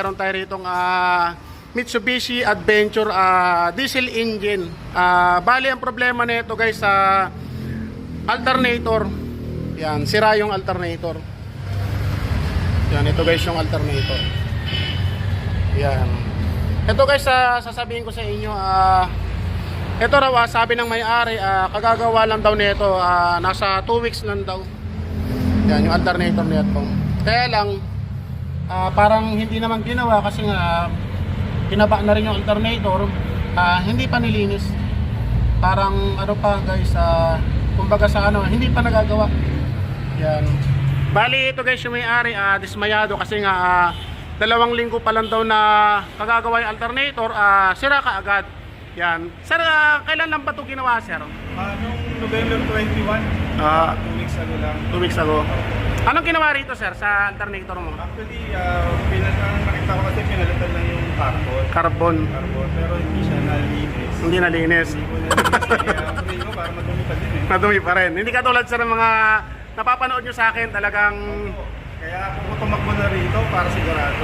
meron tayo ritong ah, Mitsubishi Adventure ah, diesel engine. Ah, bali ang problema nito guys sa alternator. Yan, sira yung alternator. Yan, ito guys yung alternator. Yan. Ito guys, sa sasabihin ko sa inyo, ah ito raw, ah, sabi ng may-ari, ah, kagagawa lang daw nito, ah, nasa 2 weeks lang daw. Yan, yung alternator nito. Kaya lang, ah, parang hindi naman ginawa kasi nga, pinaba na rin yung alternator, ah, hindi pa nilinis. Parang ano pa guys, ah, kumbaga sa ano, hindi pa nagagawa. Yan. Bali ito guys yung may-ari, ah, dismayado kasi nga ah, dalawang linggo pa lang daw na kagagawa yung alternator, ah, sira ka agad. Yan. Sir, ah, kailan lang ba ito ginawa, sir? Ah, nung November 21, Ah. 2 weeks ago lang. Two weeks ago. Anong ginawa rito, sir, sa alternator mo? Actually, uh, pinas ang nakita ko kasi pinalitan lang yung carbon. Carbon. Carbon, pero hindi siya nalinis. Hindi nalinis. Hindi ko nalinis. Kaya pray ko para madumi pa din eh. Madumi pa rin. Hindi katulad sir ng mga napapanood nyo sa akin, talagang... Kaya ako ko tumakbo na rito para sigurado.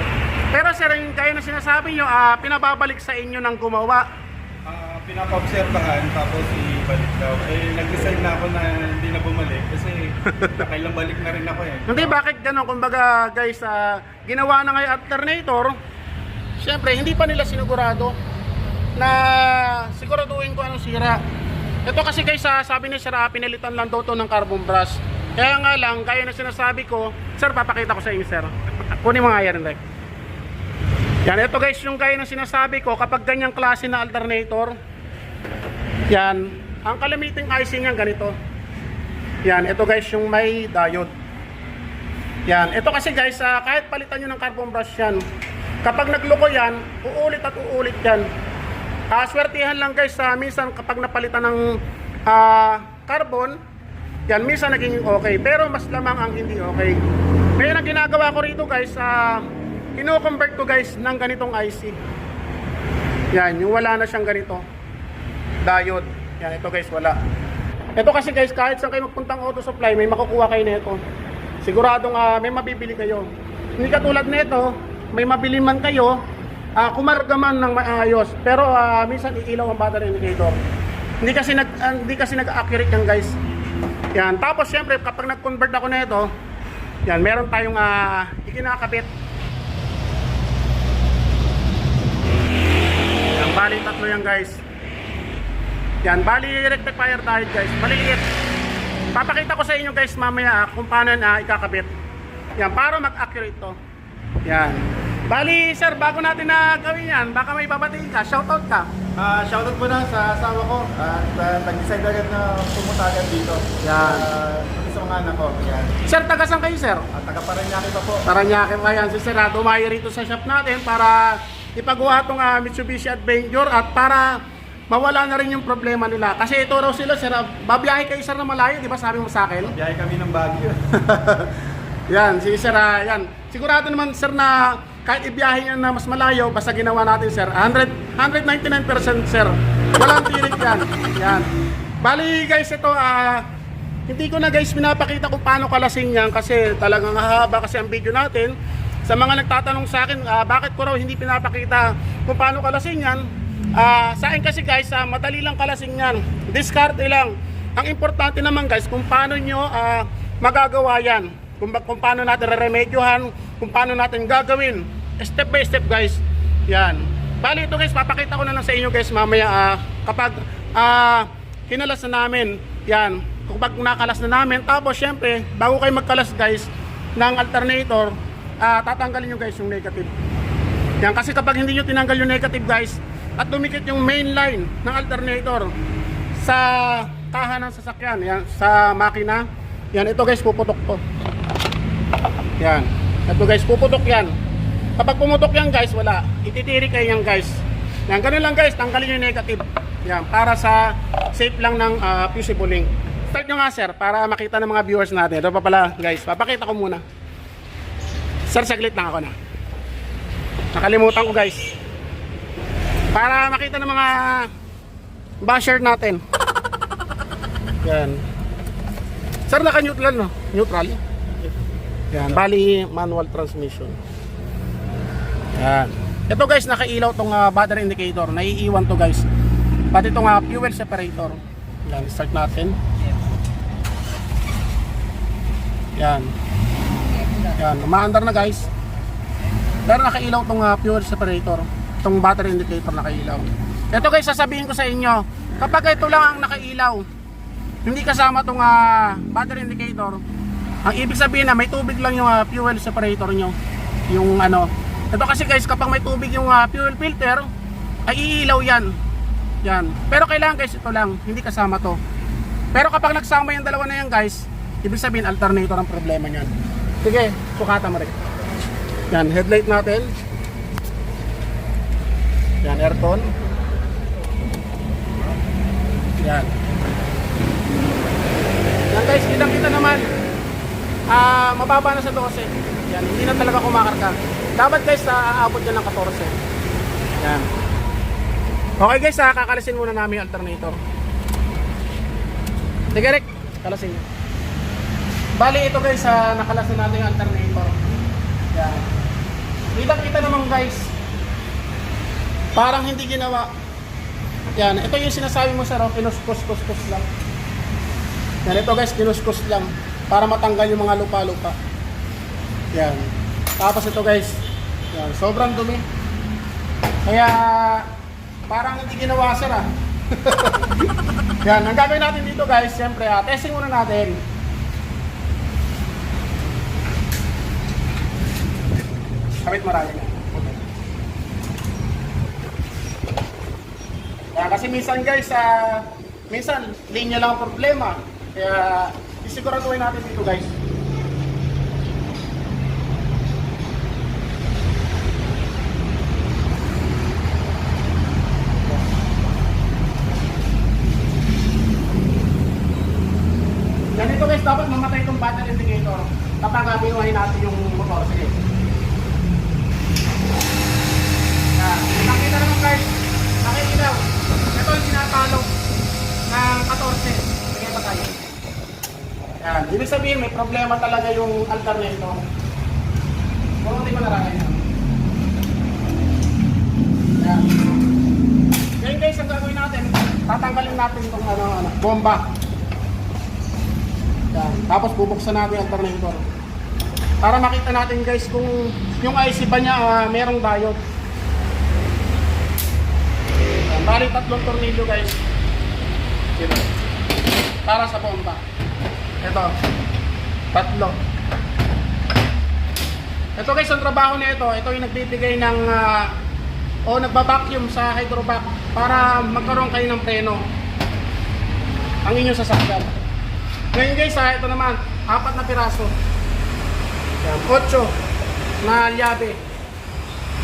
Pero sir, yung kaya na sinasabi nyo, ah, pinababalik sa inyo ng gumawa. Ah, pinapa-obserbahan tapos ibalik daw. Eh, nag-decide na ako na hindi na bumalik kasi nakailang balik na rin ako eh. Hindi, bakit gano'n? Kumbaga, guys, ah, ginawa na ngayon alternator, syempre, hindi pa nila sinigurado na siguraduhin ko anong sira. Ito kasi guys, ah, sabi ni Sir, ah, pinalitan lang daw to ng carbon brush. Kaya nga lang, gaya na sinasabi ko, Sir, papakita ko sa inyo, Sir. Kunin mo nga yan, Rek. Yan, ito guys, yung gaya na sinasabi ko, kapag ganyang klase na alternator, yan, ang kalamiting icing niyan ganito. Yan, ito guys yung may diode. Yan, ito kasi guys, ah, kahit palitan nyo ng carbon brush yan, kapag nagloko yan, uulit at uulit yan. Swertihan lang guys, sa minsan kapag napalitan ng ah, carbon, yan, minsan naging okay. Pero mas lamang ang hindi okay. Ngayon ang ginagawa ko rito guys, ah, ino-convert ko guys ng ganitong IC. Yan, yung wala na siyang ganito. Diode. Yan, ito guys, wala. Ito kasi guys, kahit saan kayo magpuntang auto supply, may makukuha kayo nito. Siguradong ah, may mabibili kayo. Hindi katulad nito, may mabili man kayo, ah, kumarga man ng maayos. Pero ah, minsan iilaw ang battery indicator. Hindi kasi nag ah, hindi kasi nag-accurate yan guys. Yan, tapos syempre kapag nag-convert ako nito, yan, meron tayong ah, ikinakabit. Bali tatlo yan guys. Yan, bali rectifier tayo guys. Maliit. Papakita ko sa inyo guys mamaya ah, kung paano na ikakabit. Yan, para mag-accurate to. Yan. Bali, sir, bago natin na gawin yan, baka may babatiin ka, shoutout ka. Ah, shoutout po na sa asawa ko at uh, nag-decide agad na pumunta agad dito. Yan. Uh, sa mga anak ko. Yan. Sir, tagasan kayo, sir? At taga Paranaque pa po. Paranaque pa yan si Sir. ah, Dumayo rito sa shop natin para ipagawa itong ah, Mitsubishi Adventure at para mawala na rin yung problema nila. Kasi ito raw sila, Sir. ah, Babiyahe kayo, Sir, na malayo, di ba sabi mo sa akin? Biyahe kami ng Baguio. Yan, si Sir, ah, yan. Sigurado naman, Sir, na kahit ibiyahe nyo na mas malayo, basta ginawa natin, Sir. 100, 199%, Sir. Walang tirik yan. Yan. Bali, guys, ito, ah, hindi ko na guys pinapakita kung paano kalasing yan kasi talagang hahaba kasi ang video natin. Sa mga nagtatanong sa akin, ah, bakit ko raw hindi pinapakita kung paano kalasing yan? Ah, sa akin kasi guys, ah, madali lang kalasing yan. Discard lang. Ang importante naman guys, kung paano nyo ah, magagawa yan. Kung, kung paano natin re-remedyohan, kung paano natin gagawin. Step by step guys. Yan. Bali ito guys, papakita ko na lang sa inyo guys mamaya ah, kapag ah, kinalas na namin. Yan. Kapag nakalas na namin, tapos syempre, bago kayo magkalas guys ng alternator, ah, tatanggalin nyo guys yung negative. Yan, kasi kapag hindi nyo tinanggal yung negative guys, at dumikit yung main line ng alternator sa kaha ng sasakyan, yan, sa makina, yan, ito guys, puputok to. Yan. Ito guys, puputok yan. Kapag pumutok yan guys, wala. Ititiri kayo yan guys. Yan, ganun lang guys, tanggalin yung negative. Yan, para sa safe lang ng uh, fusible link. Start nyo nga sir, para makita ng mga viewers natin. Ito pa pala guys, papakita ko muna. Sir, saglit lang ako na. Nakalimutan ko guys. Para makita ng mga basher natin. Yan. Sir, naka-neutral no? Neutral. Yan, bali manual transmission. Yan. Ito guys, nakailaw tong ah, battery indicator. Naiiwan to guys. Pati itong ah, fuel separator. Yan, start natin. Yan. Yan, umaandar na guys. Pero nakailaw tong ah, fuel separator. Itong battery indicator nakailaw. Ito guys, sasabihin ko sa inyo. Kapag ito lang ang nakailaw, hindi kasama tong ah, battery indicator, ang ibig sabihin na may tubig lang yung ah, fuel separator nyo. Yung ano. Ito kasi guys, kapag may tubig yung ah, fuel filter, ay iilaw yan. Yan. Pero kailangan guys, ito lang. Hindi kasama to. Pero kapag nagsama yung dalawa na yan guys, ibig sabihin alternator ang problema niyan. Sige, sukatan mo rin. Yan, headlight natin. Yan, aircon. Yan. Yan guys, kitang kita naman. Ah, mababa na sa 12. Yan, hindi na talaga kumakarga. Dapat guys, aabot yan ng 14. Yan. Okay guys, ah, kakalasin muna namin yung alternator. Sige Rick, kalasin nyo. Bali ito guys, ah, nakalasin natin yung alternator. Yan. Kitang kita naman guys, parang hindi ginawa. Yan, ito yung sinasabi mo sa raw, kinuskus-kus-kus lang. Yan, ito guys, kinuskus lang para matanggal yung mga lupa-lupa. Yan. Tapos ito guys, yan, sobrang dumi. Kaya parang hindi ginawa sir ah. yan, ang gagawin natin dito guys, siyempre ah, testing muna natin. Kapit marami na. Kaya kasi minsan guys, ah, minsan linya lang ang problema. Kaya isiguraduhin natin dito guys. Ganito guys, dapat mamatay itong battery indicator kapag uh, binuhay natin yung motor. Sige. Yan. Nakita naman guys, nakikilaw. Ito yung tinatalo ng 14. Sige pa tayo. Yan. Ibig sabihin, may problema talaga yung alternator. Kung hindi mo nararay yan. Ngayon guys, ang gagawin natin, tatanggalin natin itong ano, ano, bomba. Yan. Tapos bubuksan natin yung alternator. Para makita natin guys kung yung IC ba niya ah, merong diode. Yan. Bali tatlong tornilyo guys. Dito. Para sa bomba. Ito. Tatlo. Ito guys, ang trabaho nito, ito yung nagbibigay ng ah, o nagba-vacuum sa hydrovac para magkaroon kayo ng preno ang inyong sasakyan. Ngayon guys, ha, ito naman, apat na piraso. Yan, otso na llave.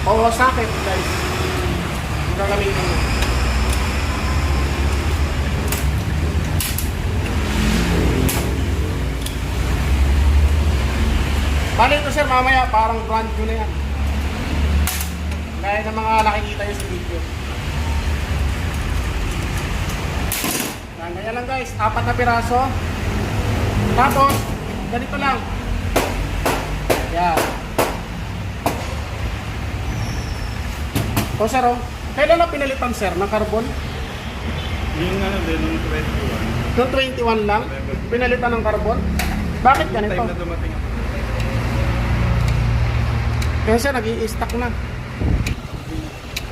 O socket guys. Ang gagamitin mo. Bali ito sir, mamaya parang brand new na yan. Gaya ng mga nakikita nyo sa video. Yan, ganyan lang guys, apat na piraso. Tapos, ganito lang. Yan. O sir, oh, kailan na pinalitan sir ng carbon? Yung ano din, yung 21. Noong 21 lang, pinalitan ng carbon. Bakit ganito? Time na dumating. Kaya siya nag i-stack na.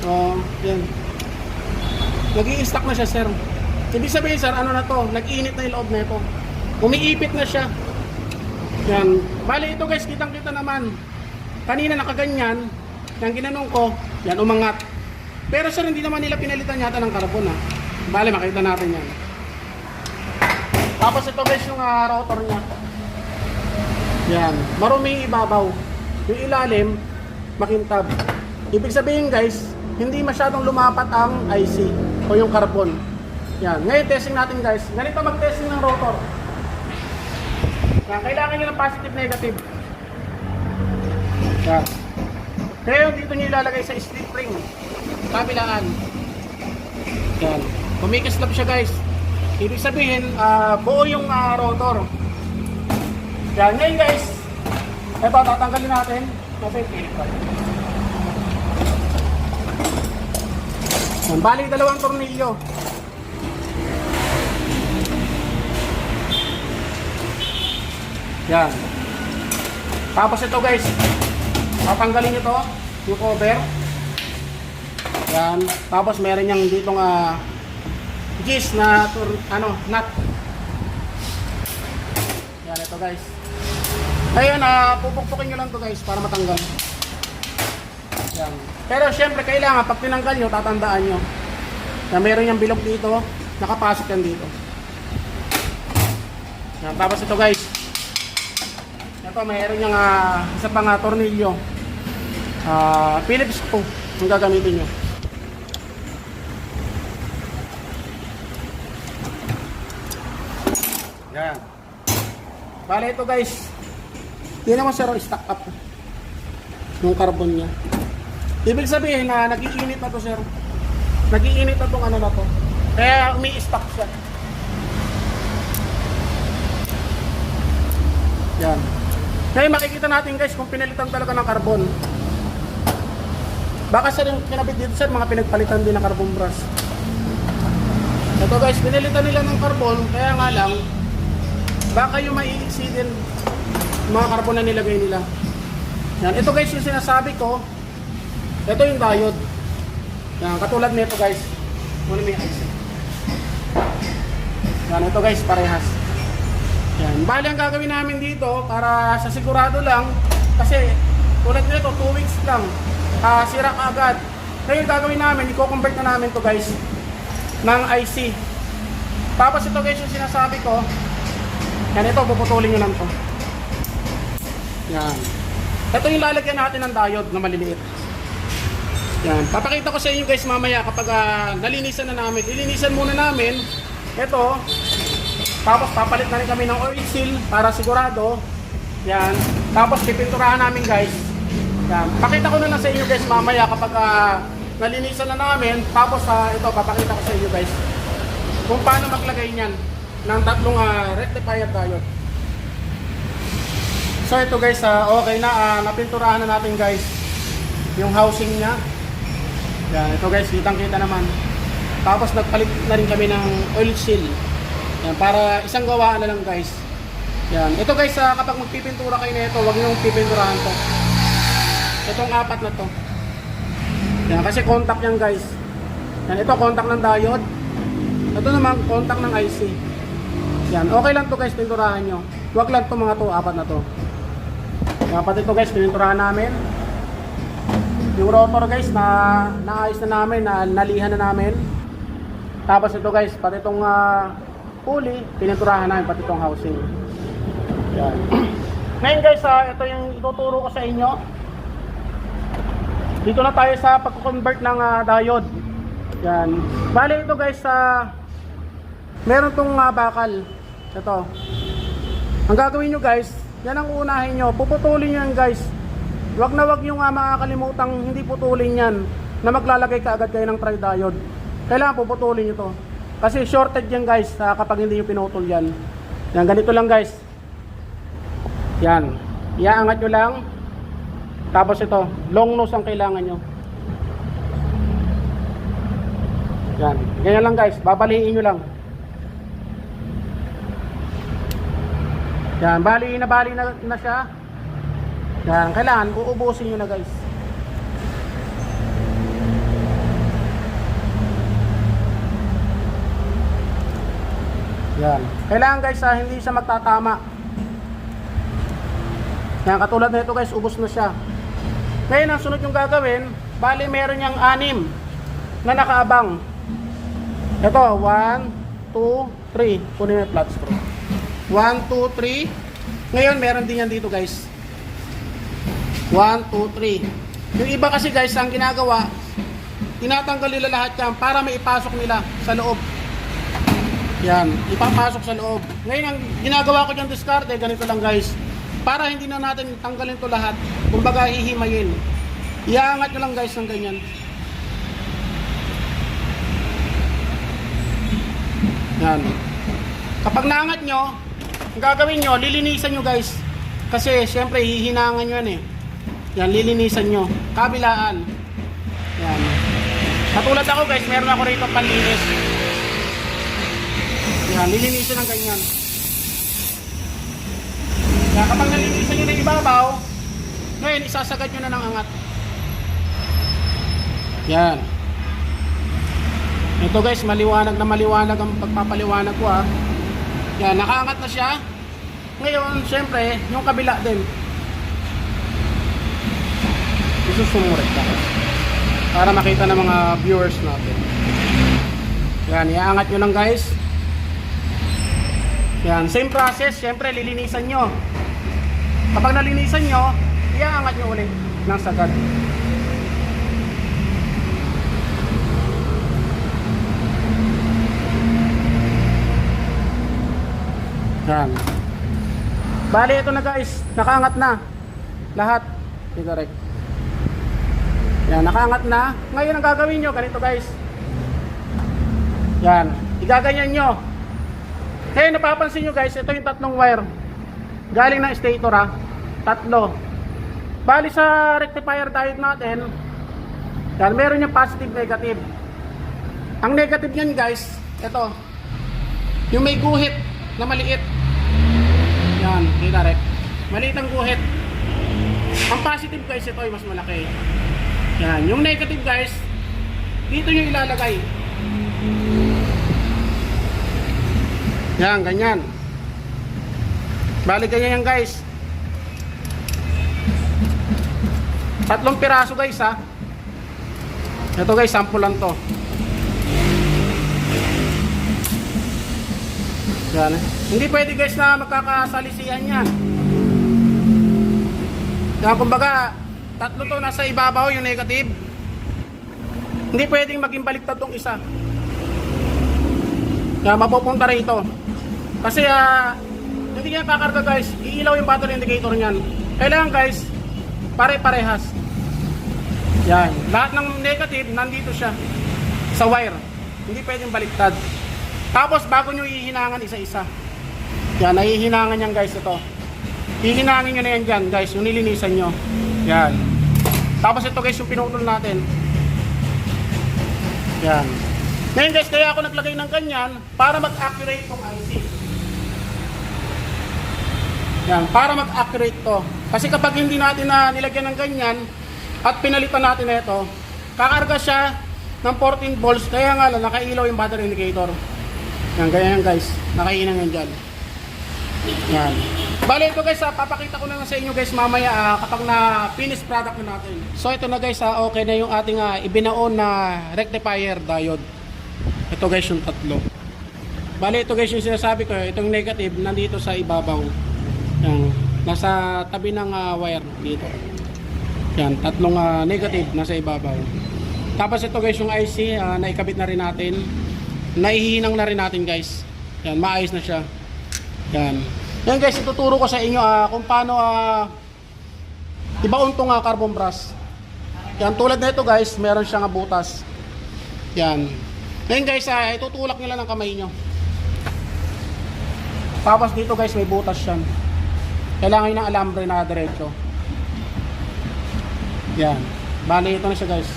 Oh, yan. nag i-stack na siya, sir. Ibig sabihin, sir, ano na to? Nag-init na yung loob nito. Umiipit na siya. Yan. Bali, ito guys, kitang-kita naman. Kanina nakaganyan. Yung ginanong ko, yan, umangat. Pero sir, hindi naman nila pinalitan yata ng carbon, ha. Bali, makita natin yan. Tapos ito guys, yung ah, rotor niya. Yan. Maruming ibabaw. Yung ilalim, makintab. Ibig sabihin guys, hindi masyadong lumapat ang IC o yung carbon. Yan. Ngayon, testing natin guys. Ganito mag-testing ng rotor. Yan. Kailangan nyo ng positive negative. Yan. Kaya dito nyo ilalagay sa split ring. Kabilaan. Yan. Kumikislap siya guys. Ibig sabihin, ah, buo yung ah, rotor. Yan. Ngayon guys, ito tatanggalin natin. Yung clip pa. Bali dalawang tornilyo. Yan. Tapos ito guys, tatanggalin nyo to, yung cover. Yan. Tapos meron niyang dito nga gis na ano, nut. Yan ito guys. Ngayon, ah, pupukpukin nyo lang to guys para matanggal. Yan. Pero syempre kailangan pag tinanggal nyo, tatandaan nyo na meron yung bilog dito, nakapasok yan dito. Yan. Tapos ito guys, ito mayroon yung ah, isa pang ah, tornilyo. Ah, Phillips screw ang gagamitin nyo. Yan. Bale ito guys. Hindi naman siya raw stack up. Yung carbon niya. Ibig sabihin na nagiinit na to sir. Nagiinit na tong ano na to. Kaya umi-stack siya. Yan. Ngayon makikita natin guys kung pinalitan talaga ng carbon. Baka sir yung kinabit dito sir, mga pinagpalitan din ng carbon brush. Ito guys, pinalitan nila ng carbon, kaya nga lang, baka yung maiiksi din mga carbon na nilagay nila. Yan. Ito guys yung sinasabi ko, ito yung diode. Yan, katulad nito guys. Muna may IC. Yan, ito guys, parehas. Yan. Bali ang gagawin namin dito para sa sigurado lang kasi tulad nito 2 weeks lang ah, sira ka agad. Ngayon gagawin namin, i-convert na namin to guys ng IC. Tapos ito guys yung sinasabi ko. Yan ito, puputulin nyo lang to. Yan. Ito yung lalagyan natin ng diode na maliliit. Yan. Papakita ko sa inyo guys mamaya kapag ah, nalinisan na namin. Ilinisan muna namin. Ito. Tapos papalit na rin kami ng oil seal para sigurado. Yan. Tapos pipinturahan namin guys. Yan. Pakita ko na lang sa inyo guys mamaya kapag ah, nalinisan na namin. Tapos ah, ito papakita ko sa inyo guys kung paano maglagay niyan ng tatlong ah, rectifier diode. So ito guys, ah, okay na, ah, napinturahan na natin guys yung housing niya. Yan, ito guys, kitang kita naman. Tapos nagpalit na rin kami ng oil seal. Yan, para isang gawaan na lang guys. Yan, ito guys, ah, kapag magpipintura kayo na ito, huwag niyong pipinturahan to. Itong apat na to. Yan, kasi contact yan guys. Yan, ito contact ng diode. Ito naman, contact ng IC. Yan, okay lang to guys, pinturahan nyo. Huwag lang to mga to, apat na to. Yan, pati guys, pininturahan namin. Yung rotor guys, na naayos na namin, na nalihan na namin. Tapos ito guys, pati itong ah, pulley, pininturahan namin, pati itong housing. Yan. Ngayon guys, ah, ito yung ituturo ko sa inyo. Dito na tayo sa pag-convert ng ah, diode. Yan. Bali ito guys sa meron tong ah, bakal. Ito. Ang gagawin nyo guys, yan ang uunahin nyo. Puputulin yan guys. Huwag na wag nyo nga makakalimutang hindi putulin yan na maglalagay ka agad kayo ng tri-diode. Kailangan puputulin nyo to. Kasi shorted yan guys ah, kapag hindi nyo pinutol yan. Yan, ganito lang guys. Yan. Iaangat nyo lang. Tapos ito, long nose ang kailangan nyo. Yan. Ganyan lang guys, babaliin nyo lang. Yan, bali na bali na, na siya. Yan, kailangan uubusin nyo na guys. Yan. Kailangan guys ah, hindi siya magtatama. Yan, katulad na ito guys, ubos na siya. Ngayon, ang sunod yung gagawin, bali meron niyang anim na nakaabang. Ito, 1, 2, 3. Kunin yung flat screw. 1, 2, 3. Ngayon, meron din yan dito guys. 1, 2, 3. Yung iba kasi guys, ang ginagawa, tinatanggal nila lahat yan para may ipasok nila sa loob. Yan, ipapasok sa loob. Ngayon, ang ginagawa ko dyan discarte, ganito lang guys. Para hindi na natin tanggalin to lahat, kumbaga hihimayin. Iangat nyo lang guys ng ganyan. Yan. Kapag naangat nyo, ang gagawin nyo, lilinisan nyo guys. Kasi syempre hihinangan nyo yan eh. Yan, lilinisan nyo. Kabilaan. Yan. Katulad ako guys, meron ako rito panlinis. Yan, nilinisin ng ganyan. Kaya kapag nalinisan nyo na ibabaw, ngayon isasagad nyo na ng angat. Yan. Ito guys, maliwanag na maliwanag ang pagpapaliwanag ko ah. Yan, nakaangat na siya. Ngayon, syempre, yung kabila din. Isusumurit ka. Para makita ng mga viewers natin. Yan, iaangat nyo lang guys. Yan, same process, syempre lilinisan nyo. Kapag nalinisan nyo, iaangat nyo ulit ng sagad. Yan. Bali, ito na guys. Nakaangat na. Lahat. Ito correct. Yan, nakaangat na. Ngayon ang gagawin nyo, ganito guys. Yan. Igaganyan nyo. Ngayon, napapansin nyo guys, ito yung tatlong wire. Galing ng stator ha. Tatlo. Bali sa rectifier diode natin, yan, meron yung positive, negative. Ang negative niyan guys, ito. Yung may guhit na maliit. Yan, kita rek. Maliit ang guhit. Ang positive guys, ito ay mas malaki. Yan, yung negative guys, dito nyo ilalagay. Yan, ganyan. Bali ganyan yan guys. Tatlong piraso guys ha. Ito guys, sample lang to. Yan. Hindi pwede guys na magkakasalisihan yan. Yan, kumbaga, tatlo to nasa ibabaw yung negative. Hindi pwedeng maging baliktad tong isa. Yan, mapupunta rito. Kasi ah, hindi kaya kakarga guys, iilaw yung battery indicator niyan. Kailangan guys, pare-parehas. Yan, lahat ng negative nandito siya sa wire. Hindi pwedeng baliktad. Tapos bago nyo ihinangan isa-isa. Yan, nahihinangan yan guys ito. Hihinangin nyo na yan dyan guys, yung nilinisan nyo. Yan. Tapos ito guys yung pinutol natin. Yan. Ngayon guys, kaya ako naglagay ng ganyan para mag-accurate tong IC. Yan, para mag-accurate to. Kasi kapag hindi natin na nilagyan ng ganyan at pinalitan natin na ito, kakarga siya ng 14 volts kaya nga lang nakailaw yung battery indicator. Yan, ganyan guys. Nakainang yan dyan. Yan. Bale ito guys, ah, papakita ko na lang sa inyo guys mamaya ah, kapag na finished product na natin. So ito na guys, ah, okay na yung ating ah, ibinaon na rectifier diode. Ito guys yung tatlo. Bale ito guys yung sinasabi ko, itong negative nandito sa ibabaw. Yan, nasa tabi ng ah, wire dito. Yan, tatlong ah, negative nasa ibabaw. Tapos ito guys yung IC, ah, naikabit na rin natin. Naihinang na rin natin guys. Yan, maayos na siya. Yan. Yan guys, ituturo ko sa inyo ah, kung paano ah, ibaon tong ah, carbon brush. Yan, tulad na ito guys, meron siyang butas. Yan. Ngayon guys, ah, itutulak lang ng kamay nyo. Tapos dito guys, may butas yan. Kailangan ng alambre na diretso. Yan. Bali, ito na siya guys.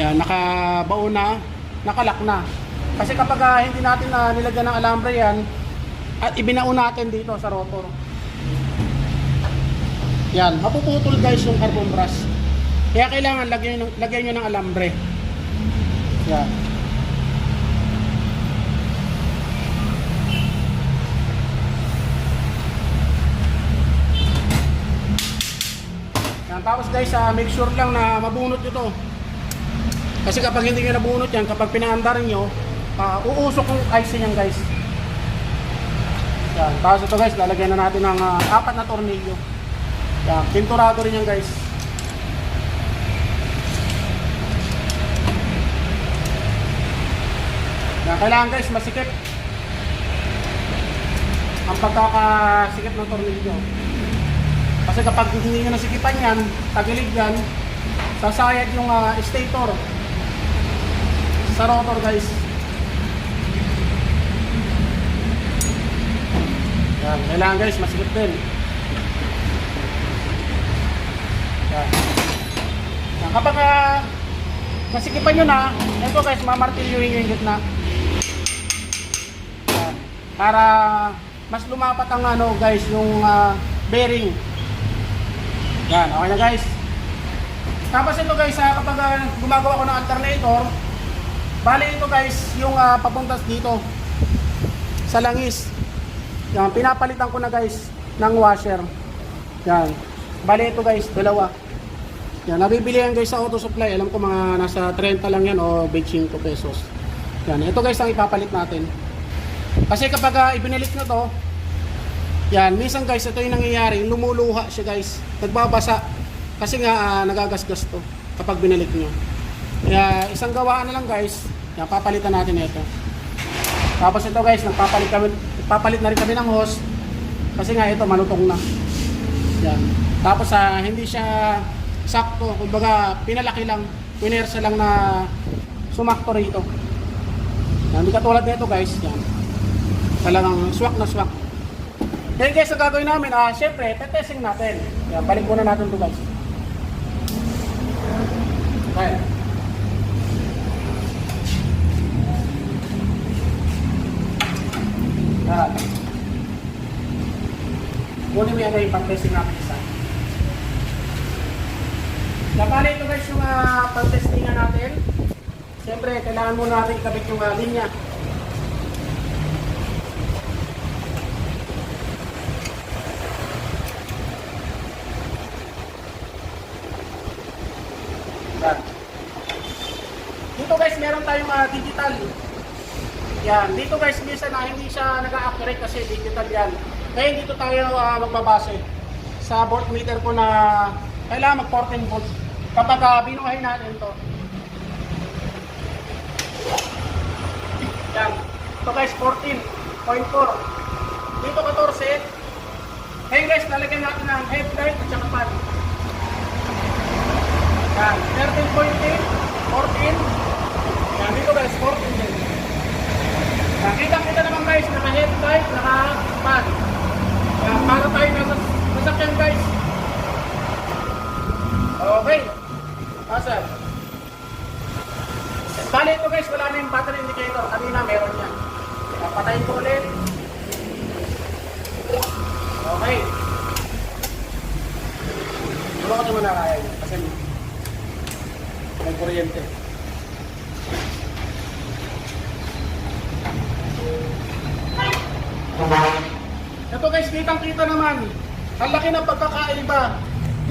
Yan, nakabaon na, nakalak na. Kasi kapag ah, hindi natin na nilagyan ng alambre yan, at ibinaon natin dito sa rotor. Yan, mapuputol guys yung carbon brush. Kaya kailangan lagyan lagyan nyo ng alambre. Yan. Yan, tapos guys, ah, make sure lang na mabunot nyo to. Kasi kapag hindi nyo nabunot yan, kapag pinaandar nyo, ah, uusok yung ice niyan guys. Yan, tapos ito guys, lalagyan na natin ng ah, apat na tornilyo. Yan, pinturado rin yan guys. Yan, kailangan guys, masikip. Ang pagkakasikip ng tornilyo. Kasi kapag hindi nyo nasikipan yan, tagilid yan, sasayad yung ah, stator sa rotor guys. Yan, kailangan guys, masikip din. Yan. Kapag ah, nasikipan nyo na, ito guys, mamartilyuhin nyo yung gitna. Yan. Para mas lumapat ang ano guys, yung ah, bearing. Yan, okay na guys. Tapos ito guys, ah, kapag ah, gumagawa ko ng alternator, bali ito guys, yung ah, papunta dito sa langis. Yan, pinapalitan ko na guys ng washer. Yan. Bali ito guys, dalawa. Yan, nabibili yan guys sa auto supply. Alam ko mga nasa 30 lang yan o 25 pesos. Yan, ito guys ang ipapalit natin. Kasi kapag ah, ibinilit nyo to, yan, minsan guys, ito yung nangyayari, lumuluha siya guys. Nagbabasa. Kasi nga, ah, nagagasgas to kapag binilit nyo. Kaya isang gawaan na lang guys, yan, papalitan natin ito. Tapos ito guys, nagpapalit kami, nagpapalit na rin kami ng hose. Kasi nga ito, malutong na. Yan. Tapos ah, hindi siya sakto, kumbaga pinalaki lang, pinersa lang na sumakto rito. Yan, hindi katulad nito guys, yan. Talagang swak na swak. Kaya guys, ang gagawin namin, ah, syempre, tetesting natin. Yan, balik muna natin to guys. Okay. Yan. Kunin mo yan yung pang-testing natin isa. Napala ito guys yung uh, pang-testingan natin. Siyempre, kailangan muna natin ikabit yung ah, linya. Dito guys, meron tayong ah, digital. Yan, dito guys, minsan na hindi siya nag-accurate kasi digital yan. Ngayon dito tayo ah, magbabase sa voltmeter ko na kailangan mag 14 volts. Kapag uh, binuhay natin to. Yan. Ito guys, 14.4. Dito 14. Ngayon guys, lalagyan natin ng headlight at saka pan. Yan. 13.8, 14. Yan, dito guys, 14 din. Nakita kita naman guys, naka headlight, naka pan. Yan, para tayo nasa sasakyan guys. Okay. Asa? Bali ito guys, wala na yung battery indicator. Kanina meron yan. Kaya Patayin ko ulit. Okay. Wala ko naman nakaya yun. Kasi may kuryente. Ito guys, kitang-kita naman. Laki ng pagkakaiba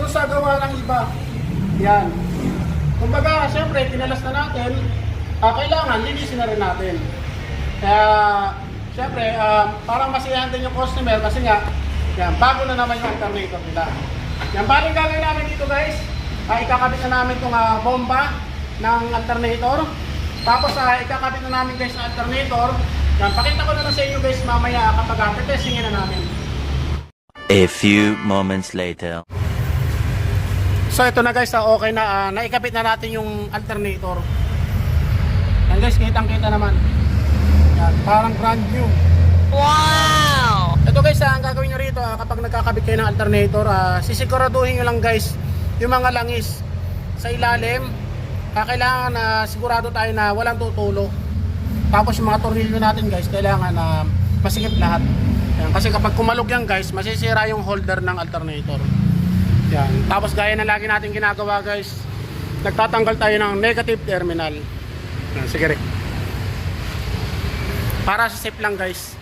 doon sa gawa ng iba. Yan. Kumbaga, siyempre, tinalas na natin, ah, kailangan linisin na rin natin. Kaya, siyempre, ah, parang masiyahan din yung customer kasi nga, yan, bago na naman yung alternator nila. Yan, baling gagawin namin dito guys, ah, ikakabit na namin itong ah, bomba ng alternator. Tapos, ah, ikakabit na namin guys ang alternator. Yan, pakita ko na lang sa inyo guys mamaya kapag uh, testingin na namin. A few moments later. So ito na guys, ah, okay na. ah, naikabit na natin yung alternator. Yan guys, kitang-kita naman. Yan, parang brand new. Wow! Ito guys, ah, ang gagawin nyo rito ah, kapag nagkakabit kayo ng alternator, ah, sisiguraduhin nyo lang guys yung mga langis sa ilalim. Ah, kailangan na sigurado tayo na walang tutulo. Tapos yung mga tornilyo natin guys, kailangan na masikip lahat. Yan, kasi kapag kumalog yan guys, masisira yung holder ng alternator. Yan. Tapos gaya na lagi natin ginagawa guys, nagtatanggal tayo ng negative terminal. Yan, sige rin. Para sa safe lang guys.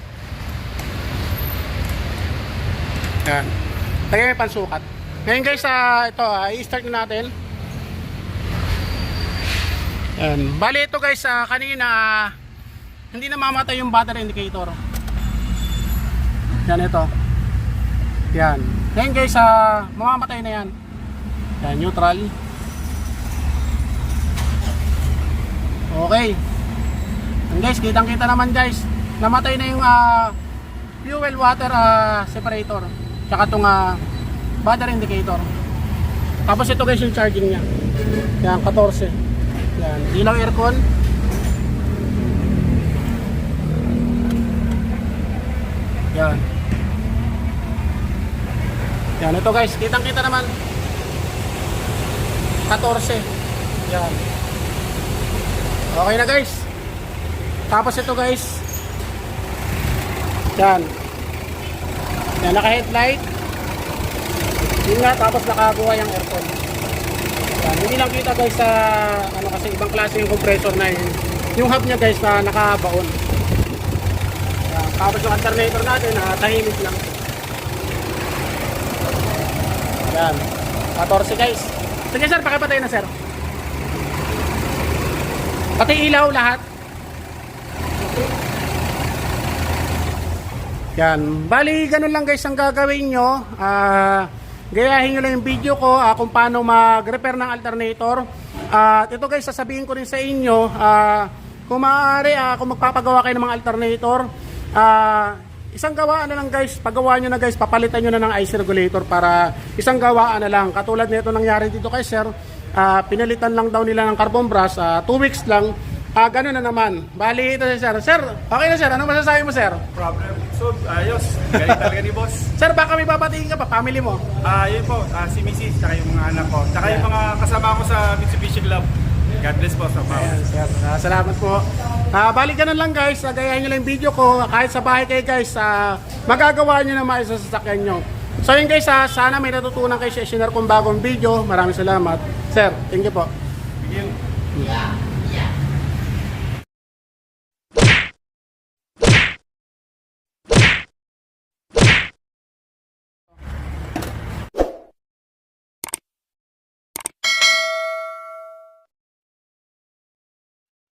Yan. Lagyan may pansukat. Ngayon guys, ah, ito, ah, i-start na natin. Yan. Bali ito guys, ah, kanina, ah, hindi na mamatay yung battery indicator. Yan ito. Yan. Ngayon guys, ah, mamamatay na yan. Yan, neutral. Okay. Yan guys, kitang kita naman guys. Namatay na yung ah, fuel water ah, separator. Tsaka itong ah, battery indicator. Tapos ito guys yung charging niya. Yan, 14. Yan, ilaw aircon. Yan. Yan, ito guys, kitang kita naman. 14. Yan. Okay na guys. Tapos ito guys. Yan. Yan, naka-headlight. Yun nga, tapos nakabuhay ang aircon. Yan, hindi lang kita guys sa ano kasi ibang klase yung compressor na yun. Yung hub niya guys na nakabaon. Yan, tapos yung alternator natin na tahimik lang. Yan. 14 guys. Sige sir, pakipatay na sir. Pati ilaw lahat. Yan. Bali, ganun lang guys ang gagawin nyo. Ah, gayahin nyo lang yung video ko ah, kung paano mag-repair ng alternator. At ito guys, sasabihin ko rin sa inyo, ah, kung maaari, ah, kung magpapagawa kayo ng mga alternator, ah, isang gawaan na lang guys, paggawa nyo na guys, papalitan nyo na ng ice regulator para isang gawaan na lang. Katulad nito nangyari dito kay sir, ah, pinalitan lang daw nila ng carbon brush, 2 weeks lang, Ah, ganun na naman. Bali, ito si Sir. Sir, okay na Sir. Ano masasabi mo, Sir? Problem. So, ayos. Galing talaga ni boss. Sir, baka may babatiin ka pa, family mo. Ah, yun po, ah, si Mrs. tsaka yung mga anak ko. Tsaka yung mga kasama ko sa Mitsubishi Club. God bless po sa mga. Ayan, Sir. Ah, salamat po. Ah, bali, ganun lang guys. Uh, gayahin nyo lang yung video ko. Kahit sa bahay kayo guys, ah, magagawa nyo na maayos sa sasakyan nyo. So yun guys, ah, sana may natutunan kayo sa sinare kong bagong video. Maraming salamat. Sir, thank you po. Yun.